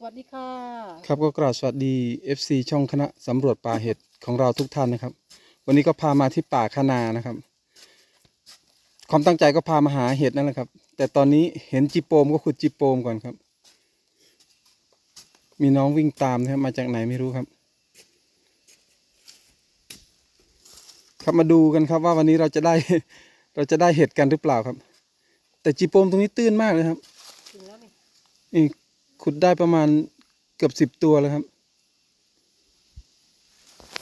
สวัสดีค่ะ ครับก็กราบสวัสดี FC ช่องคณะสำรวจป่าเห็ดของเราทุกท่านนะครับ วันนี้ก็พามาที่ป่าคานานะครับ ความตั้งใจก็พามาหาเห็ดนั่นแหละครับ แต่ตอนนี้เห็นจิโปมก็ขุดจิโปมก่อนครับ มีน้องวิ่งตามนะครับมาจากไหนไม่รู้ครับ ครับมาดูกันครับว่าวันนี้เราจะได้ เราจะได้เห็ดกันหรือเปล่าครับ แต่จิโปมตรงนี้ตื้นมากเลยครับถึงแล้วนี่นี่ ขุดได้ประมาณเกือบสิบตัวแล้วครับ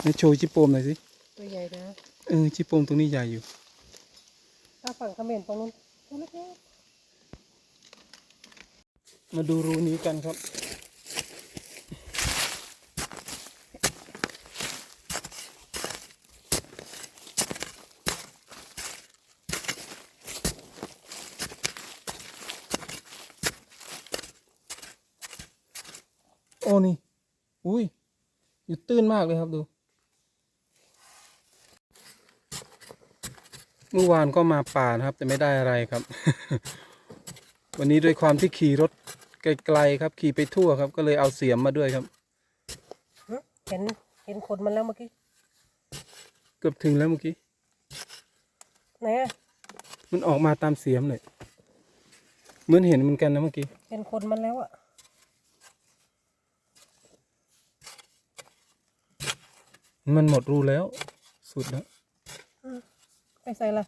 ไหนโชว์จิโปมหน่อยสิ ตัวใหญ่นะ เออจิโปมตรงนี้ใหญ่อยู่ถ้าฝั่งเขมรตรงนู้นตัวเล็กมาดูรูนี้กันครับ โอ้นี่ อุ้ย อยู่ตื้นมากเลยครับดู เมื่อวานก็มาป่านะครับ แต่ไม่ได้อะไรครับ วันนี้ด้วยความที่ขี่รถไกลๆครับ ขี่ไปทั่วครับ ก็เลยเอาเสียมมาด้วยครับๆหึเห็นเห็นคนมันแล้วเมื่อกี้ เกือบถึงแล้วเมื่อกี้ ไหนอะมันออกมาตามเสียมเลย เหมือนเห็นเหมือนกันนะเมื่อกี้ เห็นคนมันแล้วอะ มันหมดรูแล้ว สุดแล้วไปใส่ละ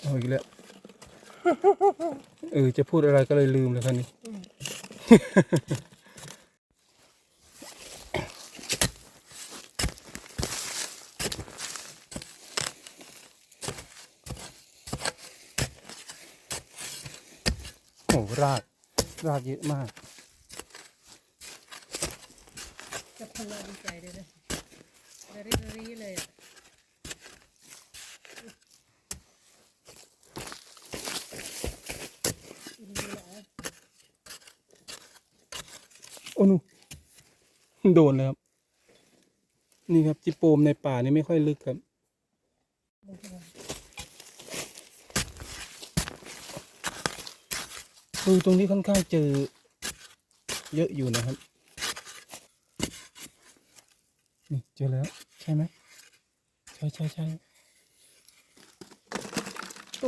เอาอีกแล้วเออจะพูดอะไรก็เลยลืมเลยครับนี่โอ้รากรากเยอะมาก จะพลาดีใจเลยนะเรรี่เรรี่เลยอะโอ้หนูโดนเลยครับ นี่ครับจิโปมในป่านี่ไม่ค่อยลึกครับคือตรงนี้ค่อนข้างเจอ เยอะอยู่นะครับ นี่เจอแล้วใช่ไหมใช่ใช่ใช่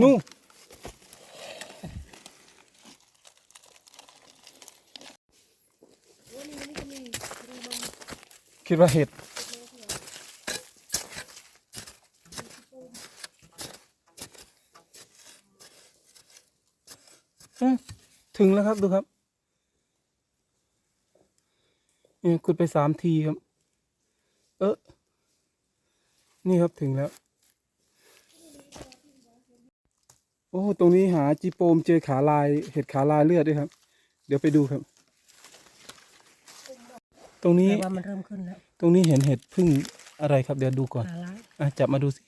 นู่นโอ้นี่นี่ก็มีดูมันคิดว่าเห็ดเอ๊ะถึงแล้วครับดูครับเนี่ยขุดไปสามทีครับ เออนี่ครับถึงแล้ว โอ้ ตรงนี้หาจีโปมเจอขาลายเห็ดขาลายเลือดด้วยครับ เดี๋ยวไปดูครับ ตรงนี้แต่ว่ามันเริ่มขึ้นแล้ว ตรงนี้เห็นเห็ดพึ่งอะไรครับ เดี๋ยวดูก่อน ขาล้าย อะจับมาดูสิ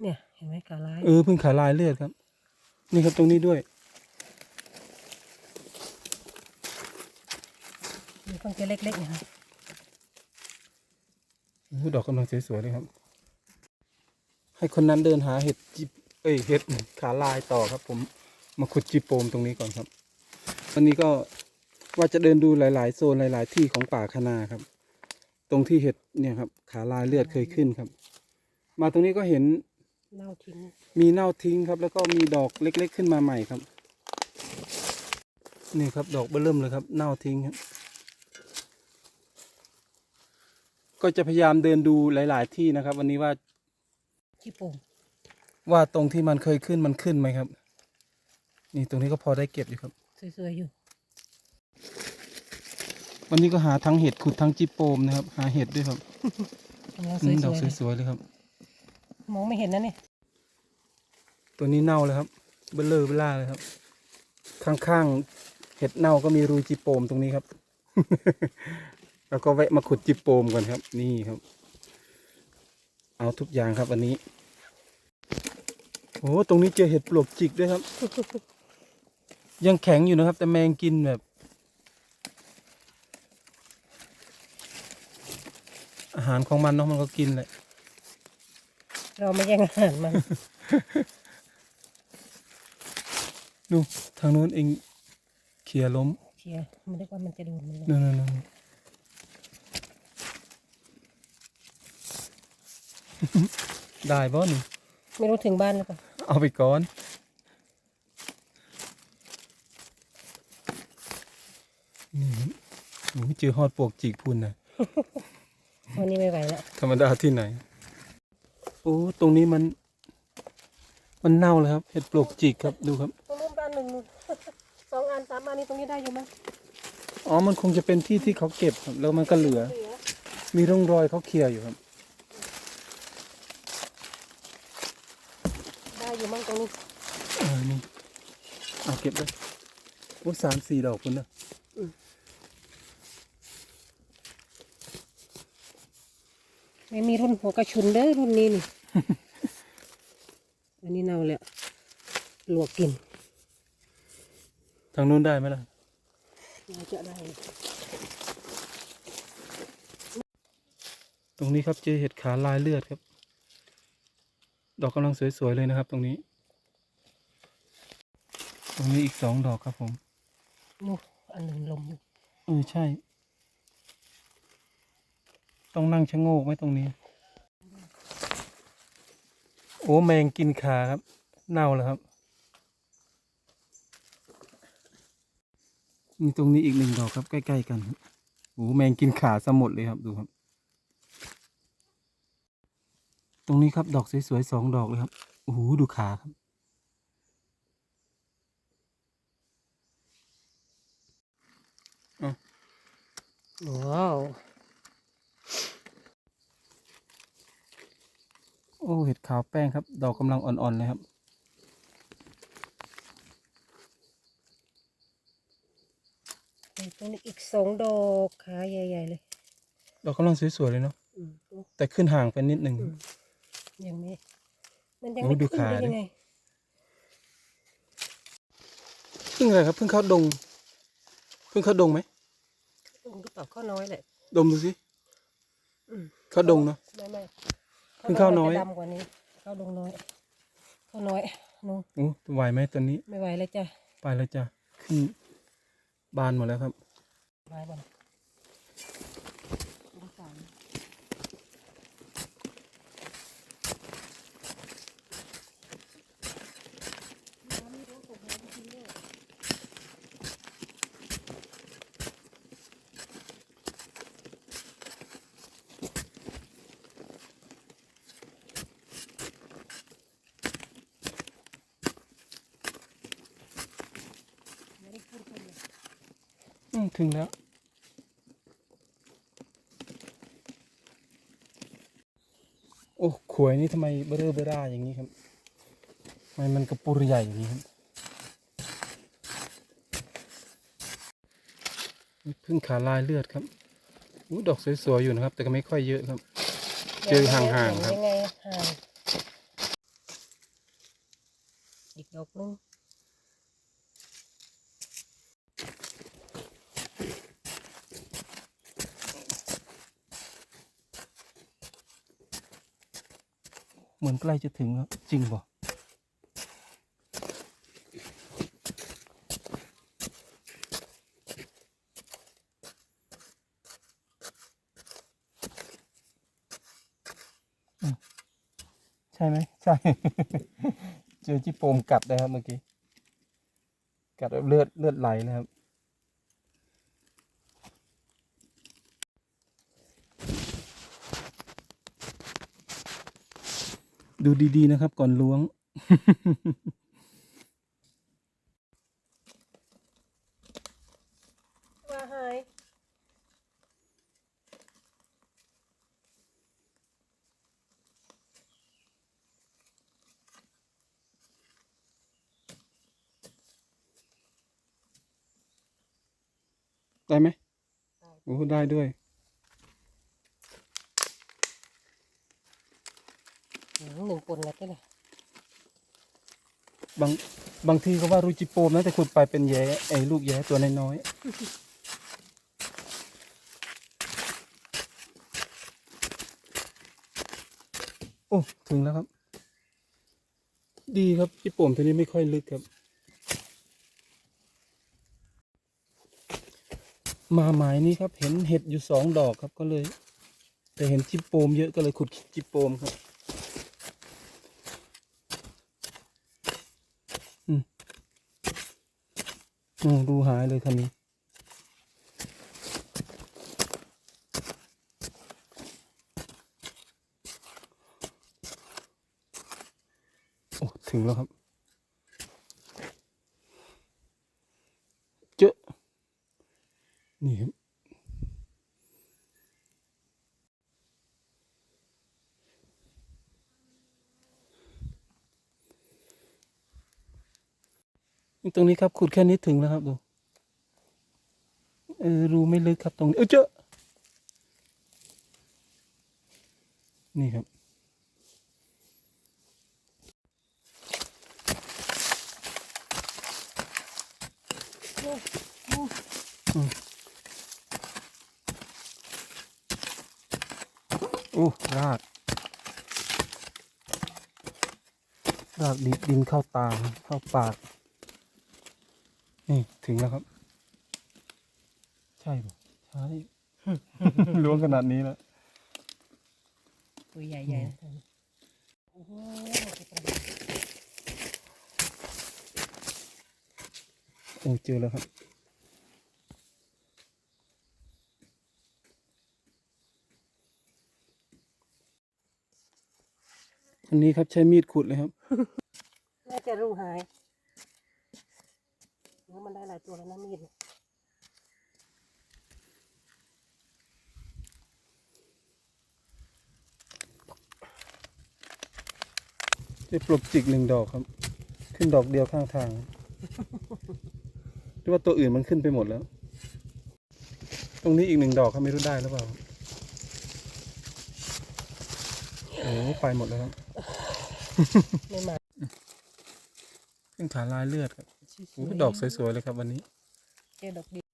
เนี่ย เห็นไหมขาล้าย เออพึ่งขาลายเลือดครับ นี่ครับตรงนี้ด้วย มันเพิ่งจะเล็กๆเนี่ยครับโอ้โห ดอกกำลังสวยๆเลยครับ ให้คนนั้นเดินหาเห็ดจิเอ้ยเห็ดขาลายต่อครับ ผมมาขุดจิโปมตรงนี้ก่อนครับ วันนี้ก็ว่าจะเดินดูหลาย ๆ โซนหลาย ๆ ที่ของป่าคนาครับ ตรงที่เห็ดเนี่ยครับ ขาลายเลือดเคยขึ้นครับ มาตรงนี้ก็เห็นเน่าทิ้งมีเน่าทิ้งครับ แล้วก็มีดอกเล็ก ๆ ขึ้นมาใหม่ครับ นี่ครับ ดอกเบื้อเริ่มเลยครับ เน่าทิ้งครับ ก็จะพยายามเดินดูหลาย ๆ ที่นะครับ วันนี้ว่าขี้ปุ่มว่าตรงที่มันเคยขึ้นมันขึ้นไหมครับ นี่ตรงนี้ก็พอได้เก็บอยู่ครับ สวยๆอยู่ วันนี้ก็หาทั้งเห็ดขุดทั้งจิโปมนะครับ หาเห็ดด้วยครับกำลังสอืวมดอกยๆเลยสวยๆเลยครับมองไม่เห็นนะเนี่ยตัวนี้เน่าเลยครับเบลเลอร์เบล่าเลยครับ ข้างๆเห็ดเน่าก็มีรูจิโปมตรงนี้ครับ แล้วก็แวะมาขุดจิโปมก่อนครับ นี่ครับ เอาทุกอย่างครับวันนี้ โอ้ตรงนี้เจอเห็ดปลวกจิกด้วยครับ ยังแข็งอยู่นะครับ แต่แมงกินแบบ อาหารของมันเนาะมันก็กินแหละ เราไม่แย่งอาหารมันดูทางนู้นเองเคลียร์ล้มชียร์มันได้ว่ามันจะโดนมันเลย นั่นนั่นนั่น ได้บ่นี่ไม่รู้ถึงบ้านหรือเปล่าเอาไปก่อน นี่ครับโอ้ยเจอฮอดปวกจิกพุ่นนะวันนี้ไม่ไหวแล้วธรรมดาที่ไหน โอ้ ตรงนี้มัน มันเน่าเลยครับเห็ดปลวกจิกครับดูครับ ตรงนู้นบ้านหนึ่งสองอันสามอันนี้ตรงนี้ได้อยู่มั้ยอ๋อ มันคงจะเป็นที่ที่เขาเก็บครับแล้วมันก็เหลือเหลือมีร่องรอยเขาเคลียร์อยู่ครับ ได้อยู่มั้งตรงนี้ เออ นี่ เอาเก็บเลยโอ้สามสี่ดอกคุณนะไม่มีรุ่นหัวกระชุนเด้อรุ่นนี้นี่ อันนี้เน่าแล้วลวกกิน ทางนู้นได้ไหมล่ะน่าจะได้ ตรงนี้ครับเจอเห็ดขาลายเลือดครับ ดอกกำลังสวยๆเลยนะครับ ตรงนี้ ตรงนี้อีกสองดอกครับผมนู่นอันหนึ่งลมอยู่เออใช่ ต้องนั่งชะโงกไหมตรงนี้ โอ้แมงกินขาครับ เน่าแล้วครับมีตรงนี้อีกหนึ่งดอกครับใกล้ๆกันครับโอ้แมงกินขาสมดเลยครับดูครับ ตรงนี้ครับดอกสวยๆสองดอกเลยครับโอ้โหดูขาครับ ว้าว โอ้เห็ดขาวแป้งครับ ดอกกำลังอ่อนๆเลยครับ ตรงนี้อีกสองดอกขาใหญ่ๆเลย ดอกกำลังสวยๆเลยเนาะ อืมโอ้แต่ขึ้นห่างไปนิดหนึ่ง อืมยังไม่มันยังโอ้ไม่ดูขึ้นขาได้ดิ ยังไง เพิ่งอะไรครับ เพิ่งเข้าดง เพิ่งเข้าดงไหม ลงหรือเปล่าข้อน้อยแหละดมดูสิอืมเข้าดงเนาะไม่ไม่เพิ่งเข้าน้อยจะดำกว่านี้เข้าดงน้อยเข้าน้อยนุ่งโอ้ไหวไหมตอนนี้ ไม่ไหวเลยจ้ะไปแล้วจ้ะขึ้นบานหมดแล้วครับไหวบ่นะสงสาร อืม ถึงแล้ว โอ้ขวยนี่ทำไมเบอร่อเบร่าอย่างนี้ครับทำไมมันกระปุรใหญ่อย่างนี้ครับนี่พึ่งขาลายเลือดครับอู้ดอกสวยๆอยู่นะครับ แต่ก็ไม่ค่อยเยอะครับ เจอห่างๆครับยังไงห่างอีกดอกนึง เหมือนใกล้จะถึงแล้วจริงป่ใช่ไหมใช่ เจอจิโปมกัดนะครับเมื่อกี้ กัดแบบเลือดเลือดไหลนะครับ ดูดีๆนะครับ ก่อนล้วง ว่าหายได้ไหมโอ้ได้ด้วย หนึ่งหนึ่ง ปนแล้วก็เลยบางบางทีก็ว่ารูจิโปมนะแต่ขุดไปเป็นแย้ไอ้ลูกแย้ตัวน้อยๆ โอ้ ถึงแล้วครับ ดีครับจิโปมตัวนี้ไม่ค่อยลึกครับ มาหมายนี้ครับ เห็นเห็ดอยู่สองดอกครับก็เลย แต่เห็นจิปโปมเยอะก็เลยขุดจิปโปมครับ อืม อืมดูหายเลยคันนี้ โอ้ ถึงแล้วครับ เจอ นี่ครับ ตรงนี้ครับขุดแค่นี้ถึงแล้วครับดูเออรูไม่ลึกครับตรงนี้เออเจอนี่ครับ โอ้รากรากดินดินเข้าตาเข้าปาก นี่ถึงแล้วครับ ใช่ปะใช่ ล้วงขนาดนี้แล้วตัวใหญ่ๆนะโอ้โหโอ้เจอแล้วครับ อันนี้ครับใช้มีดขุดเลยครับ น่าจะรูหาย แล้วมันได้หลายตัวแล้วนะมีดเนี่ยได้ปลกจิกหนึ่งดอกครับ ขึ้นดอกเดียวข้างทางหรือว่าตัวอื่นมันขึ้นไปหมดแล้ว ตรงนี้อีกหนึ่งดอกครับไม่รู้ได้หรือเปล่าโอ้ไปหมดแล้วครับไม่มาขึ้นฐานลายเลือดครับ โอ้ดอกสวยๆเลยครับวันนี้เจอดอกเดียว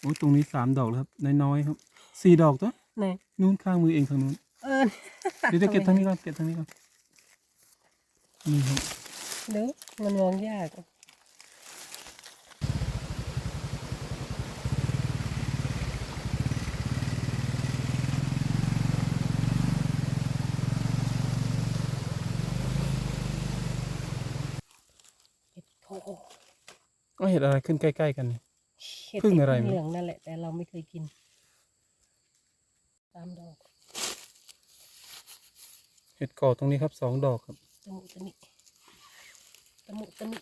โอ้ตรงนี้สามดอกแล้วครับน้อยๆครับสี่ดอกตัวไหนนู้นข้างมือเองทางนู้นเออเดี๋ยวจะเก็บทางนี้ก่อนเก็บทางนี้ก่อนนี่ครับเด้อมันมองยาก เห็ดโค ก็เห็ดอะไรขึ้นใกล้ ๆ กันเนี่ยเห็ดพึ่งอะไรเหมั้ยลืองนั่นแหละ แต่เราไม่เคยกิน ตามดอกเห็ดกอตรงนี้ครับสองดอกครับ ตะมุตะมิตะมุตะมิ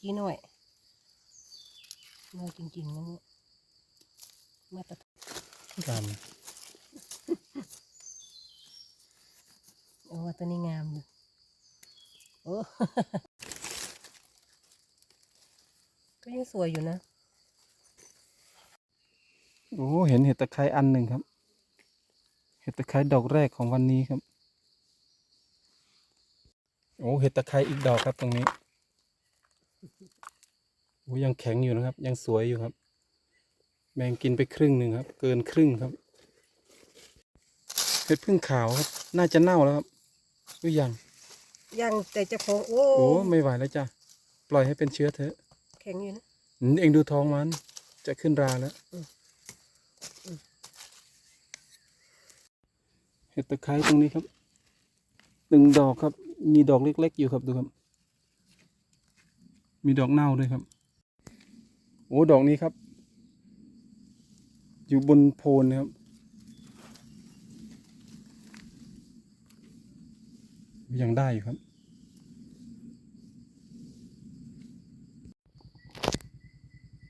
กี่หน่อยน้อยจริงๆนะเนี่ยมาตรฐาน ตาม โอ้ตัวนี้งามอยู่โอ้ก็ยังสวยอยู่นะ โอ้เห็นเห็ดตะไคร้อันหนึ่งครับ เห็ดตะไคร้ดอกแรกของวันนี้ครับ โอ้เห็ดตะไคร้อีกดอกครับตรงนี้โอ้ยังแข็งอยู่นะครับ ยังสวยอยู่ครับแบ่งกินไปครึ่งหนึ่งครับ เกินครึ่งครับเห็ดพึ่งขาวครับ น่าจะเน่าแล้วครับ หรือยังยังแต่เจะของโอ้โอ้ไม่ไหวแล้วจ้ะปล่อยให้เป็นเชื้อเถอะแข็งอยู่นะ อืมเองดูท้องมัน จะขึ้นราแล้วอืมอืม เห็ดตะไคร้ตรงนี้ครับหนึ่งดอกครับ มีดอกเล็ก ๆ อยู่ครับดูครับ มีดอกเน่าด้วยครับ โอ้ดอกนี้ครับ อยู่บนโพนนะครับ ยังได้อยู่ครับ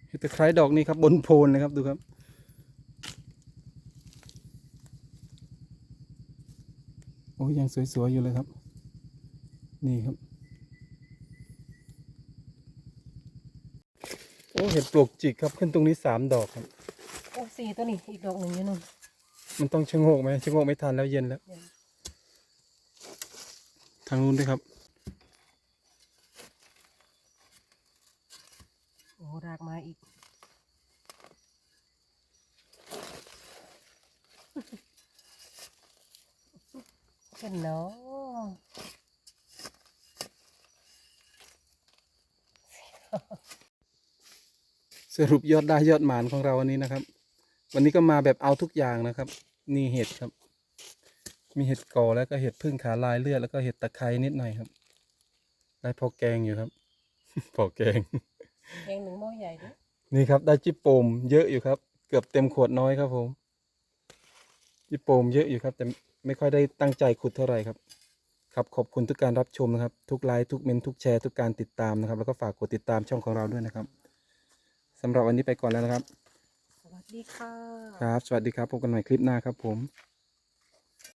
เห็ดตะไคร้ดอกนี้ครับบนโพนเลยครับดูครับ โอ้ยยังสวยๆอยู่เลยครับ นี่ครับ โอ้เห็ดปลวกจิกครับขึ้นตรงนี้สามดอกครับ โอ้สี่ตัวนี้อีกดอกหนึ่งอยู่นู่นมันต้องชะโงกไหมชะโงกไม่ทันแล้วเย็นแล้วเย็นท ทางนู้นด้วยครับ โอ้รากมาอีกเกันเนาะสรุปยอดได้ยอดหมานของเราวันนี้นะครับ วันนี้ก็มาแบบเอาทุกอย่างนะครับ นี่เห็ดครับ มีเห็ดกอแล้วก็เห็ดพึ่งขาลายเลือดแล้วก็เห็ดตะไคร้นิดหน่อยครับ ได้พอแกงอยู่ครับ พอแกง แกงหนึ่งหม้อใหญ่ด้วยนี่ครับ ได้จิปโปมเยอะอยู่ครับ เกือบเต็มขวดน้อยครับผม จิปโปมเยอะอยู่ครับ แต่ไม่ค่อยได้ตั้งใจขุดเท่าไหร่ครับ ครับขอบคุณทุกการรับชมนะครับ ทุกไลค์ทุกเมนต์ทุกแชร์ทุกการติดตามนะครับ แล้วก็ฝากกดติดตามช่องของเราด้วยนะครับสำหรับวันนี้ไปก่อนแล้วนะครับ สวัสดีค่ะ ครับ สวัสดีครับพบกันใหม่คลิปหน้าครับผม